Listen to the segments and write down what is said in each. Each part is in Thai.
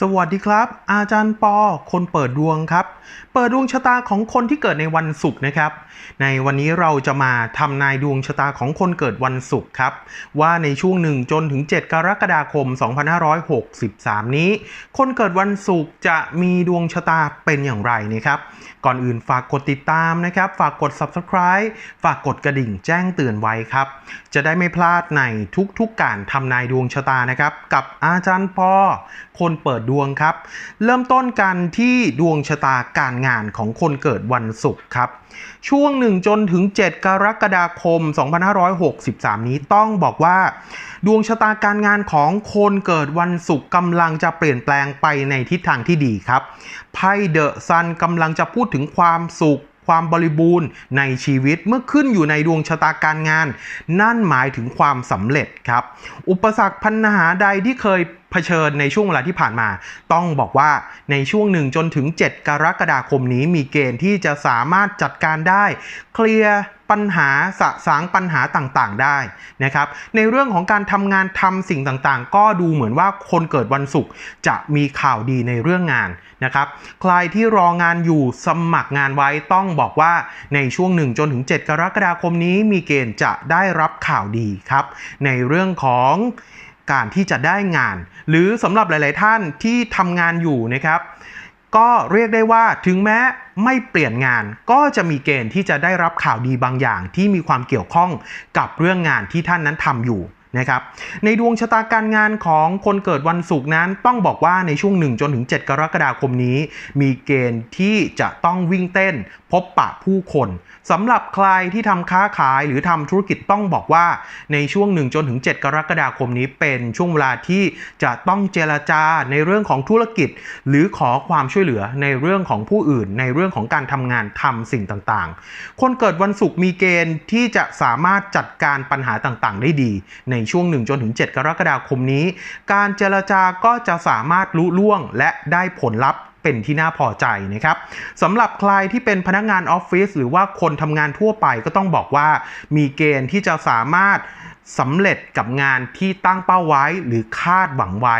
สวัสดีครับ อาจารย์ปอ คนเปิดดวงครับ เปิดดวงชะตาของคนที่เกิดในวันศุกร์นะครับ ในวันนี้เราจะมาทำนายดวงชะตาของคนเกิดวันศุกร์ครับ ว่าในช่วงหนึ่งจนถึง 7 กรกฎาคม 2563 นี้ คนเกิดวันศุกร์จะมีดวงชะตาเป็นอย่างไรนะครับ ก่อนอื่นฝากกดติดตามนะครับ ฝากกด subscribe ฝากกดกระดิ่งแจ้งเตือนไว้ครับ จะได้ไม่พลาดในทุกๆการทำนายดวงชะตานะครับ กับอาจารย์ปอคนเปิดดวงครับ เริ่มต้นกันที่ดวงชะตาการงานของคนเกิดวันศุกร์ครับ ช่วง 1 จนถึง 7 กรกฎาคม 2563 นี้ต้องบอกว่า ดวงชะตาการงานของคนเกิดวันศุกร์กำลังจะเปลี่ยนแปลงไปในทิศทางที่ดีครับไพ่เดอะซันกำลังจะพูดถึงความสุข ความบริบูรณ์ในชีวิตเมื่อขึ้นอยู่ในดวงชะตาการงาน นั่นหมายถึงความสำเร็จครับ อุปสรรคปัญหาใดที่เคยเผชิญในช่วงเวลาที่ผ่านมา ต้องบอกว่าในช่วงหนึ่งจนถึง 7 กรกฎาคมนี้มีเกณฑ์ที่จะสามารถจัดการได้ เคลียร์ปัญหาสะสางปัญหาต่างๆได้นะครับในเรื่องของการทำงานทำสิ่งต่างๆ ก็ดูเหมือนว่าคนเกิดวันศุกร์จะมีข่าวดีในเรื่องงาน นะครับ ใครที่รองานอยู่สมัครงานไว้ต้องบอกว่าในช่วง 1 จนถึง 7 กรกฎาคมนี้มีเกณฑ์จะได้รับข่าวดีครับ ในเรื่องของการที่จะได้งาน หรือสำหรับหลาย ๆ ท่านที่ทำงานอยู่นะครับ ก็เรียกได้ว่าถึงแม้ไม่เปลี่ยนงานก็จะมีเกณฑ์ที่จะได้รับข่าวดีบางอย่างที่มีความเกี่ยวข้องกับเรื่องงานที่ท่านนั้นทำอยู่ นะครับในดวงชะตาการงานของคนเกิดวันศุกร์นั้นต้องบอกว่าในช่วง1จนถึง7กรกฎาคมนี้ มีเกณฑ์ที่จะต้องวิ่งเต้นพบปะผู้คนสำหรับใครที่ทำค้าขายหรือทำธุรกิจต้องบอกว่าในช่วง1จนถึง 7 กรกฎาคมนี้เป็นช่วงเวลาที่จะต้องเจรจาในเรื่องของธุรกิจ หรือขอความช่วยเหลือในเรื่องของผู้อื่น ในเรื่องของการทำงานทำสิ่งต่างๆ คนเกิดวันศุกร์มีเกณฑ์ที่จะสามารถจัดการปัญหาต่างๆ ได้ดี ในช่วง1จนถึง 7 กรกฎาคมนี้ การเจรจาก็จะสามารถลุล่วงและได้ผลลัพธ์ เป็นที่น่าพอใจนะครับสำหรับใครที่เป็นพนักงานออฟฟิศหรือว่าคนทำงานทั่วไปก็ต้องบอกว่ามีเกณฑ์ที่จะสามารถสำเร็จกับงานที่ตั้งเป้าไว้หรือคาดหวังไว้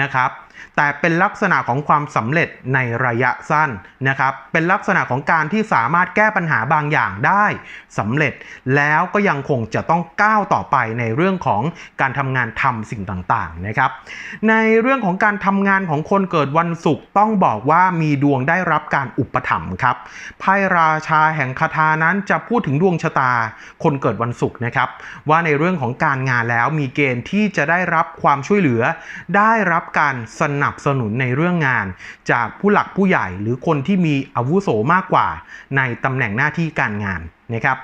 นะครับ แต่เป็นลักษณะของความสำเร็จในระยะสั้นนะครับ เป็นลักษณะของการที่สามารถแก้ปัญหาบางอย่างได้สำเร็จ แล้วก็ยังคงจะต้องก้าวต่อไปในเรื่องของการทำงานทำสิ่งต่างๆนะครับ ในเรื่องของการทำงานของคนเกิดวันศุกร์ต้องบอกว่ามีดวงได้รับการอุปถัมภ์ครับไพ่ราชาแห่งคาถานั้นจะพูดถึงดวงชะตาคนเกิดวันศุกร์นะครับ ว่าในเรื่องของการงานแล้วมีเกณฑ์ที่จะได้รับความช่วยเหลือ ได้รับการสนับสนุนในเรื่องงาน จากผู้หลักผู้ใหญ่หรือคนที่มีอาวุโสมากกว่า ในตำแหน่งหน้าที่การงานนะครับ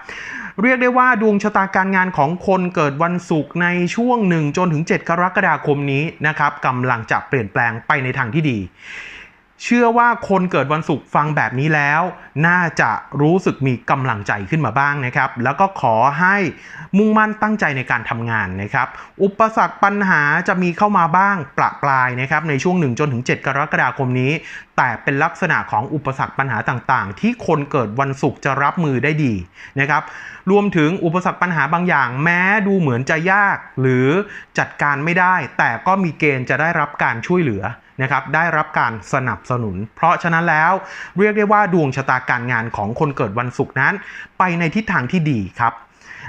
เรียกได้ว่าดวงชะตาการงานของคนเกิดวันศุกร์ในช่วง 1 จนถึง 7 กรกฎาคมนี้นะครับกำลังจะเปลี่ยนแปลงไปในทางที่ดี เชื่อว่าคนเกิดวันศุกร์ฟังแบบนี้แล้ว น่าจะรู้สึกมีกำลังใจขึ้นมาบ้างนะครับ แล้วก็ขอให้มุ่งมั่นตั้งใจในการทำงานนะครับ อุปสรรคปัญหาจะมีเข้ามาบ้างประปรายนะครับในช่วง 1 จนถึง 7 กรกฎาคมนี้ แต่เป็นลักษณะของอุปสรรคปัญหาต่างๆ ที่คนเกิดวันศุกร์จะรับมือได้ดีนะครับ รวมถึงอุปสรรคปัญหาบางอย่าง แม้ดูเหมือนจะยากหรือจัดการไม่ได้ แต่ก็มีเกณฑ์จะได้รับการช่วยเหลือนะครับได้รับการสนับสนุน เพราะฉะนั้นแล้วเรียกได้ว่าดวงชะตาการงานของคนเกิดวันศุกร์นั้น ไปในทิศทางที่ดีครับ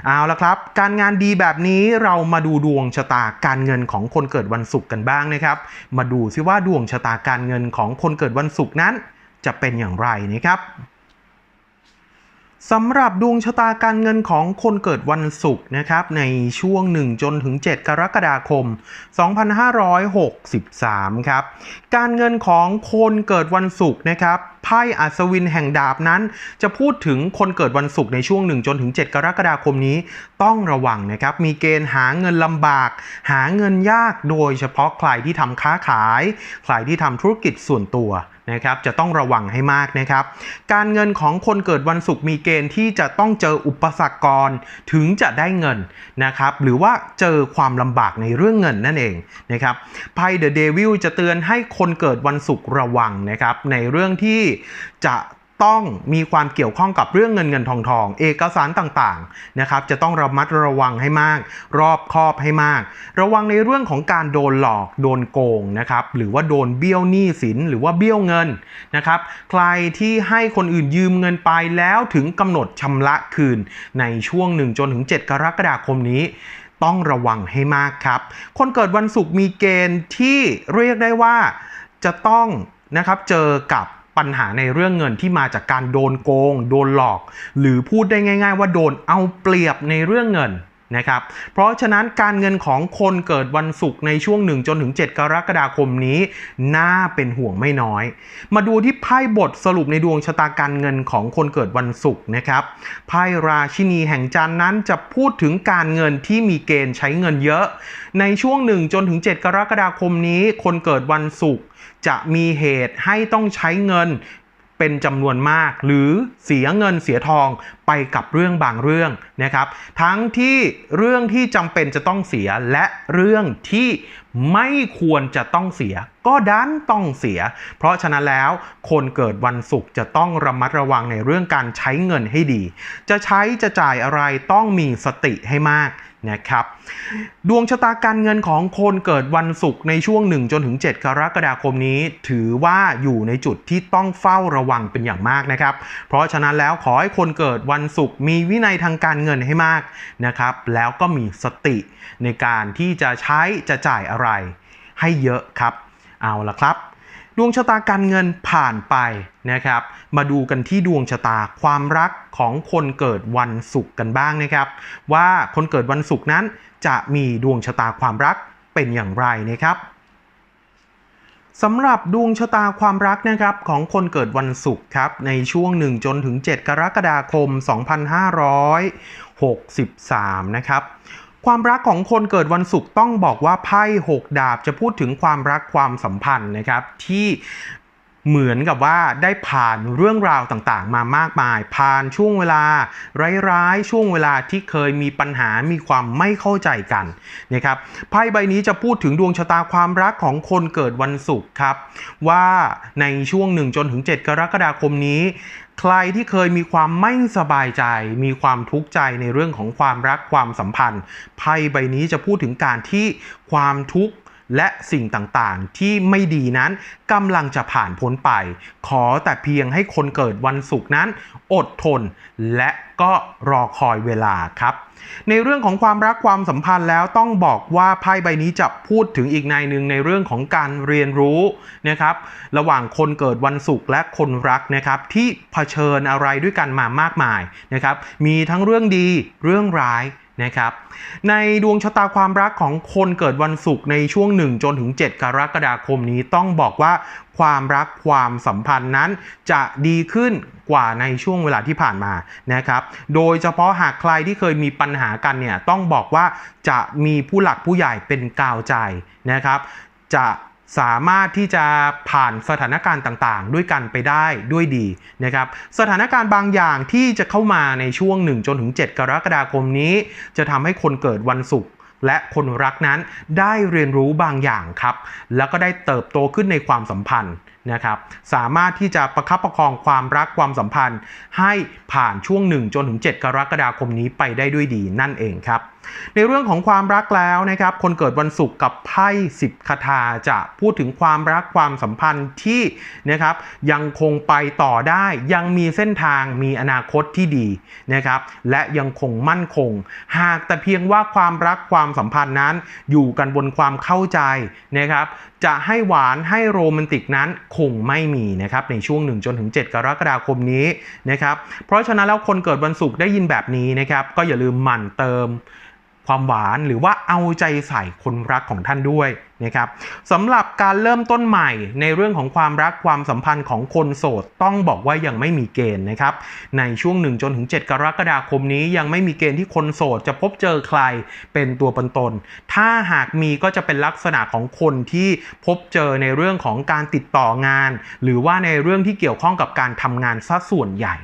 เอาละครับ การงานดีแบบนี้เรามาดูดวงชะตาการเงินของคนเกิดวันศุกร์กันบ้างนะครับ มาดูซิว่าดวงชะตาการเงินของคนเกิดวันศุกร์นั้น จะเป็นอย่างไรนะครับ สำหรับดวงชะตาการเงินของคนเกิดวันศุกร์นะครับ ในช่วง 1 จนถึง 7 กรกฎาคม 2563 ครับ การเงินของคนเกิดวันศุกร์นะครับไพ่อัศวินแห่งดาบนั้น จะพูดถึงคนเกิดวันศุกร์ในช่วง 1 จนถึง 7 กรกฎาคมนี้ต้องระวังนะครับ มีเกณฑ์หาเงินลำบาก หาเงินยากโดยเฉพาะใครที่ทำค้าขาย ใครที่ทำธุรกิจส่วนตัว นะครับจะต้องระวังให้มากนะครับ การเงินของคนเกิดวันศุกร์มีเกณฑ์ที่จะต้องเจออุปสรรคกรถึงจะได้เงินนะครับ หรือว่าเจอความลำบากในเรื่องเงินนั่นเองนะครับไพ่เดอะเดวิลจะเตือนให้คนเกิดวันศุกร์ระวังนะครับ ในเรื่องที่จะ ต้องมีความเกี่ยวข้องกับเรื่องเงินเงินทองทอง เอกสารต่างๆนะครับจะต้องระมัดระวังให้มาก รอบคอบให้มาก ระวังในเรื่องของการโดนหลอกโดนโกงนะครับหรือว่าโดนเบี้ยวหนี้สินหรือว่าเบี้ยวเงินนะครับใครที่ให้คนอื่นยืมเงินไปแล้วถึงกำหนดชำระคืนในช่วง1จนถึง7กรกฎาคมนี้ต้องระวังให้มากครับ คนเกิดวันศุกร์มีเกณฑ์ที่เรียกได้ว่าจะต้องนะครับเจอกับ ปัญหาในเรื่องเงินที่มาจากการโดนโกง โดนหลอก หรือพูดได้ง่าย ๆ ว่าโดนเอาเปรียบในเรื่องเงิน นะครับ เพราะฉะนั้นการเงินของคนเกิดวันศุกร์ในช่วง 1 จนถึง 7 กรกฎาคมนี้ น่าเป็นห่วงไม่น้อย มาดูที่ไพ่บทสรุปในดวงชะตาการเงินของคนเกิดวันศุกร์นะครับ ไพ่ราชินีแห่งจันนั้นจะพูดถึงการเงินที่มีเกณฑ์ใช้เงินเยอะ ในช่วง 1 จนถึง 7 กรกฎาคมนี้ คนเกิดวันศุกร์จะมีเหตุให้ต้องใช้เงิน เป็นจำนวนมาก หรือเสียเงินเสียทองไปกับเรื่องบางเรื่องนะครับ ทั้งที่เรื่องที่จำเป็นจะต้องเสียและเรื่องที่ไม่ควรจะต้องเสีย ก็ดันต้องเสีย เพราะฉะนั้นแล้วคนเกิดวันศุกร์จะต้องระมัดระวังในเรื่องการใช้เงินให้ดี จะใช้จะจ่ายอะไรต้องมีสติให้มาก นะครับดวงชะตาการเงินของคนเกิดวันศุกร์ในช่วง 1 จนถึง 7 กรกฎาคมนี้ ถือว่าอยู่ในจุดที่ต้องเฝ้าระวังเป็นอย่างมากนะครับ เพราะฉะนั้นแล้วขอให้คนเกิดวันศุกร์มีวินัยทางการเงินให้มากนะครับ แล้วก็มีสติในการที่จะใช้จะจ่ายอะไรให้เยอะครับ เอาละครับ ดวงชะตาการเงินผ่านไปนะครับ มาดูกันที่ดวงชะตาความรักของคนเกิดวันศุกร์กันบ้างนะครับ ว่าคนเกิดวันศุกร์นั้นจะมีดวงชะตาความรักเป็นอย่างไรนะครับสำหรับดวงชะตาความรักนะครับของคนเกิดวันศุกร์ครับในช่วง 1 จนถึง 7 กรกฎาคม 2563 นะครับ ความรักของคนเกิดวันศุกร์ต้องบอกว่าไพ่6ดาบจะพูดถึงความรักความสัมพันธ์นะครับที่ เหมือนกับว่าได้ผ่านเรื่องราวต่างๆ มามากมาย ผ่านช่วงเวลา ร้ายๆ ช่วงเวลาที่เคยมีปัญหามีความไม่เข้าใจกันนะครับไพ่ใบนี้จะพูดถึงดวงชะตาความรักของคนเกิดวันศุกร์ครับ ว่าในช่วง1จนถึง 7 กรกฎาคมนี้ใครที่เคยมีความไม่สบายใจ มีความทุกข์ใจในเรื่องของความรักความสัมพันธ์ ไพ่ใบนี้จะพูดถึงการที่ความทุกข์ และสิ่งต่างๆ ที่ไม่ดีนั้นกำลังจะผ่านพ้นไป ขอแต่เพียงให้คนเกิดวันศุกร์นั้น อดทน และก็รอคอยเวลาครับ ในเรื่องของความรักความสัมพันธ์แล้วต้องบอกว่าไพ่ใบนี้จะพูดถึงอีกในหนึ่งในเรื่องของการเรียนรู้นะครับ ระหว่างคนเกิดวันศุกร์และคนรักนะครับที่เผชิญอะไรด้วยกันมามากมายนะครับ มีทั้งเรื่องดีเรื่องร้าย นะครับ ในดวงชะตาความรักของคนเกิดวันศุกร์ในช่วง 1 จนถึง 7 กรกฎาคมนี้ต้องบอกว่าความรักความสัมพันธ์นั้นจะดีขึ้นกว่าในช่วงเวลาที่ผ่านมานะครับ โดยเฉพาะหากใครที่เคยมีปัญหากันเนี่ยต้องบอกว่าจะมีผู้หลักผู้ใหญ่เป็นกาวใจนะครับ จะ สามารถที่จะผ่านสถานการณ์ต่างๆ ด้วยกันไปได้ด้วยดีนะครับสถานการณ์บางอย่างที่จะเข้ามาในช่วง 1 จนถึง 7 กรกฎาคมนี้ จะทำให้คนเกิดวันศุกร์และคนรักนั้นได้เรียนรู้บางอย่างครับ แล้วก็ได้เติบโตขึ้นในความสัมพันธ์นะครับสามารถที่จะประคับประคองความรักความสัมพันธ์ ให้ผ่านช่วง 1 จนถึง 7 กรกฎาคมนี้ไปได้ด้วยดีนั่นเองครับ ในเรื่องของความรักแล้วนะครับ คนเกิดวันศุกร์กับไพ่สิบคาถาจะพูดถึงความรักความสัมพันธ์ที่นะครับยังคงไปต่อได้ยังมีเส้นทางมีอนาคตที่ดีนะครับและยังคงมั่นคง หากแต่เพียงว่าความรักความสัมพันธ์นั้น อยู่กันบนความเข้าใจนะครับจะให้หวานให้โรแมนติกนั้นคงไม่มีนะครับในช่วง 1 จนถึง 7 กรกฎาคมนี้นะครับเพราะฉะนั้นแล้วคนเกิดวันศุกร์ได้ยินแบบนี้นะครับก็อย่าลืมหมั่นเติม ความหวานหรือว่าเอาใจใส่คนรักของท่านด้วยนะครับสำหรับการเริ่มต้นใหม่ในเรื่องของความรักความสัมพันธ์ของคนโสดต้องบอกว่ายังไม่มีเกณฑ์นะครับในช่วง1จนถึง7กรกฎาคมนี้ยังไม่มีเกณฑ์ที่คนโสดจะพบเจอใครเป็นตัวเป็นตน ถ้าหากมีก็จะเป็นลักษณะของคนที่พบเจอในเรื่องของการติดต่องาน หรือว่าในเรื่องที่เกี่ยวข้องกับการทำงานซะส่วนใหญ่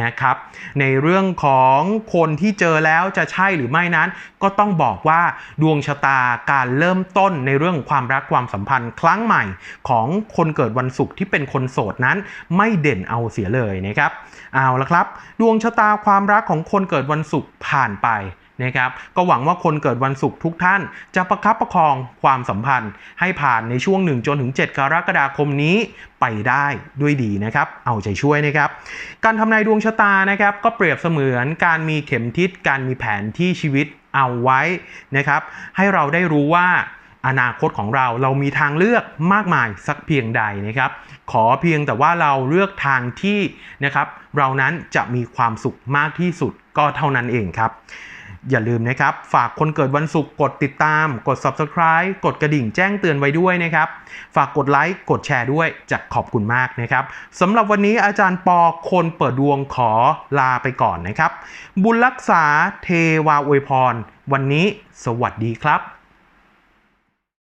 นะครับ ในเรื่องของคนที่เจอแล้วจะใช่หรือไม่นั้น ก็ต้องบอกว่าดวงชะตาการเริ่มต้นในเรื่องความรักความสัมพันธ์ครั้งใหม่ ของคนเกิดวันศุกร์ที่เป็นคนโสดนั้น ไม่เด่นเอาเสียเลยนะครับเอาละครับ ดวงชะตาความรักของคนเกิดวันศุกร์ผ่านไป นะครับก็หวังว่าคนเกิดวันศุกร์ทุกท่าน จะประคับประคองความสัมพันธ์ ให้ผ่านในช่วง1จนถึง 7 กรกฎาคมนี้ไปได้ด้วยดีนะครับ เอาใจช่วยนะครับ การทำนายดวงชะตานะครับก็เปรียบเสมือนการมีเข็มทิศการมีแผนที่ชีวิตเอาไว้นะครับ ให้เราได้รู้ว่าอนาคตของเราเรามีทางเลือกมากมายสักเพียงใดนะครับ ขอเพียงแต่ว่าเราเลือกทางที่นะครับ เรานั้นจะมีความสุขมากที่สุดก็เท่านั้นเองครับ อย่าลืมนะครับ ฝากคนเกิดวันศุกร์กดติดตาม กด subscribe กดกระดิ่งแจ้งเตือนไว้ด้วยนะครับ ฝากกดไลค์กดแชร์ด้วยจะขอบคุณมากนะครับสำหรับวันนี้อาจารย์ปอคนเปิดดวงขอลาไปก่อนนะครับ บุญรักษาเทวาอวยพร วันนี้สวัสดีครับ